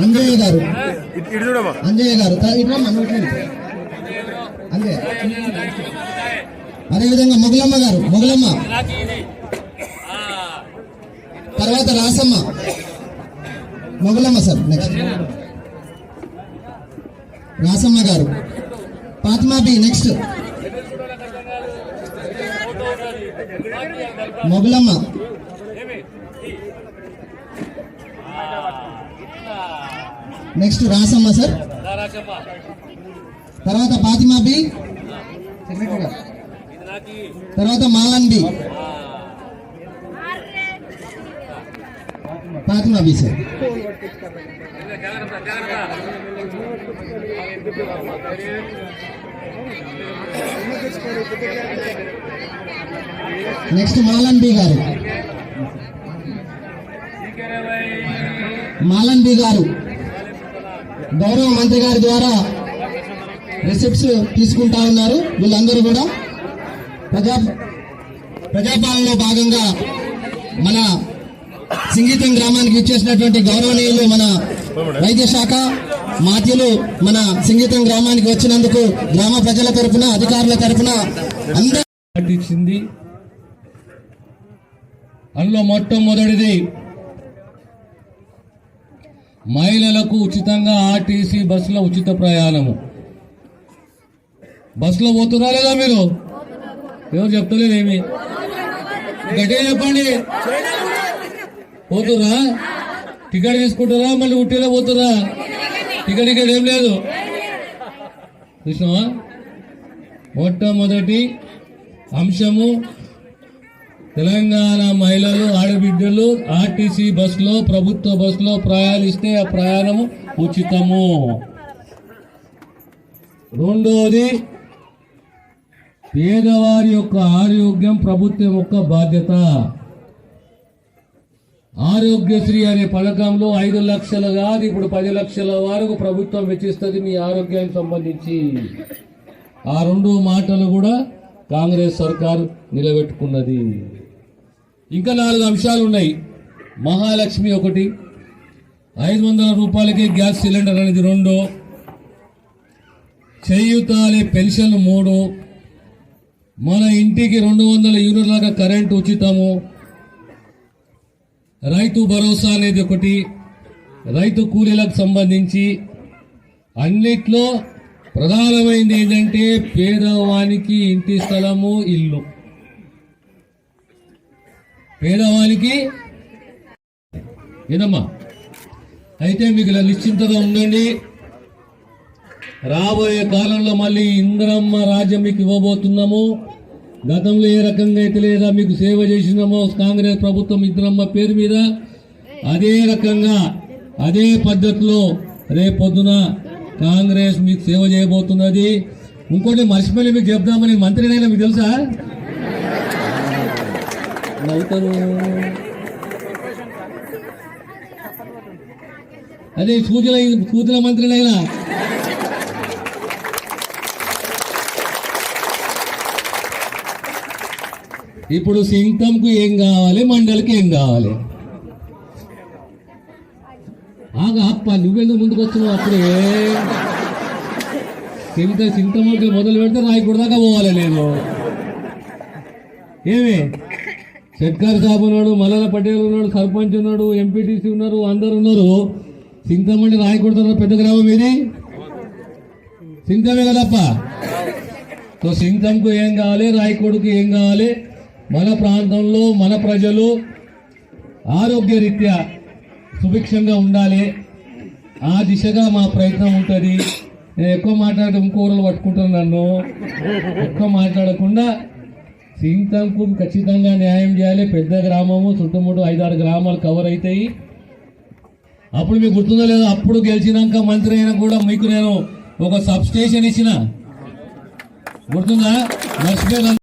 అంజయ్య గారు. అంజయ్య గారు ఇట్లా మనం అంజయ్య. అదేవిధంగా మొగలమ్మ గారు మొగలమ్మ. తర్వాత Rasamma. మొగలమ్మ sir next Rasamma garu. Fatima Bi next Mogalamma. Next Rasamma sir తర్వాత ఫాతిమా బి. తర్వాత మాలన్ బి. ఫాతిమా బి నెక్స్ట్ మాలన్ బి గారు. మాలన్ బి గారు. గౌరవ మంత్రి గారి ద్వారా రిసిప్ట్స్ తీసుకుంటా ఉన్నారు. వీళ్ళందరూ కూడా ప్రజా ప్రజాపాలనలో భాగంగా మన సింగీతం గ్రామానికి ఇచ్చేసినటువంటి గౌరవనీయులు మన వైద్య శాఖ మాధ్యులు మన సింగీతం గ్రామానికి వచ్చినందుకు గ్రామ ప్రజల తరపున అధికారుల తరపున అందరూ అందులో మొట్టమొదటిది మహిళలకు ఉచితంగా ఆర్టీసీ బస్సులో ఉచిత ప్రయాణము. బస్సులో పోతున్నా లేదా మీరు? ఎవరు చెప్తలేదేమి గట్టిగా చెప్పండి. పోతురా? టికెట్ తీసుకుంటారా? మళ్ళీ ఉట్టిలో పోతురా? టికెట్ ఇక్కడ ఏం లేదు. చూసినావా? మొట్టమొదటి అంశము తెలంగాణ మహిళలు ఆడబిడ్డలు ఆర్టీసీ బస్సులో ప్రభుత్వ బస్సులో ప్రయాణిస్తే ఆ ప్రయాణము ఉచితము. రెండవది పేదవారి యొక్క ఆరోగ్యం ప్రభుత్వం యొక్క బాధ్యత. ఆరోగ్యశ్రీ అనే పథకంలో ఐదు లక్షల కాదు ఇప్పుడు పది లక్షల వరకు ప్రభుత్వం వెచ్చిస్తుంది మీ ఆరోగ్యానికి సంబంధించి. ఆ రెండు మాటలు కూడా కాంగ్రెస్ సర్కార్ నిలబెట్టుకున్నది. ఇంకా నాలుగు అంశాలు ఉన్నాయి. మహాలక్ష్మి ఒకటి ఐదు వందల రూపాయలకే గ్యాస్ సిలిండర్ అనేది రెండు చేయూత అనే పెన్షన్ మూడు మన ఇంటికి రెండు వందల యూనిట్ల కరెంటు ఉచితము రైతు భరోసా అనేది ఒకటి. రైతు కూలీలకు సంబంధించి అన్నిట్లో ప్రధానమైనది ఏంటంటే పేదవానికి ఇంటి స్థలము ఇల్లు. పేదవానికి ఏదమ్మా? అయితే మీకు ఇలా నిశ్చింతగా ఉండండి. రాబోయే కాలంలో మళ్ళీ ఇంద్రమ్మ రాజ్యం మీకు ఇవ్వబోతున్నాము. గతంలో ఏ రకంగా అయితే లేదా మీకు సేవ చేసినామో కాంగ్రెస్ ప్రభుత్వం ఇద్దరమ్మ పేరు మీద అదే రకంగా అదే పద్ధతిలో రేపొద్దున కాంగ్రెస్ మీకు సేవ చేయబోతున్నది. ఇంకోటి మర్చిపోయి మీకు చెప్దామని మంత్రినైనా మీకు తెలుసా? నవ్వుతారు. అదే సూచన సూచన మంత్రినైనా ఇప్పుడు సింతంకు ఏం కావాలి? మండలికి ఏం కావాలి? ఆగా అప్ప నువ్వెందుకు ముందుకు వచ్చినావు అప్పుడే? సింత సింతమకి మొదలు పెడితే రాయకూడ దాకా పోవాలి నేను. ఏమి? షెట్కార్ సాబ్ ఉన్నాడు మల్లల పటేల్ ఉన్నాడు సర్పంచ్ ఉన్నాడు ఎంపీటీసీ ఉన్నారు అందరు ఉన్నారు. సింతమండి రాయకూడదు పెద్ద గ్రామం ఇది సింతమే కదప్ప. సో సింతంకు ఏం కావాలి? రాయకోడుకు ఏం కావాలి? మన ప్రాంతంలో మన ప్రజలు ఆరోగ్యరీత్యా సుభిక్షంగా ఉండాలి. ఆ దిశగా మా ప్రయత్నం ఉంటుంది. నేను ఎక్కువ మాట్లాడితే ఇంకోరలు పట్టుకుంటాను నన్ను. ఎక్కువ మాట్లాడకుండా సింతంకు ఖచ్చితంగా న్యాయం చేయాలి. పెద్ద గ్రామము చుట్టుముట్టు ఐదారు గ్రామాలు కవర్ అవుతాయి అప్పుడు మీకు గుర్తుందో లేదో అప్పుడు గెలిచినాక మంత్రి అయినా కూడా మీకు నేను ఒక సబ్ స్టేషన్ ఇచ్చిన. గుర్తుందా? మర్చిపోయిన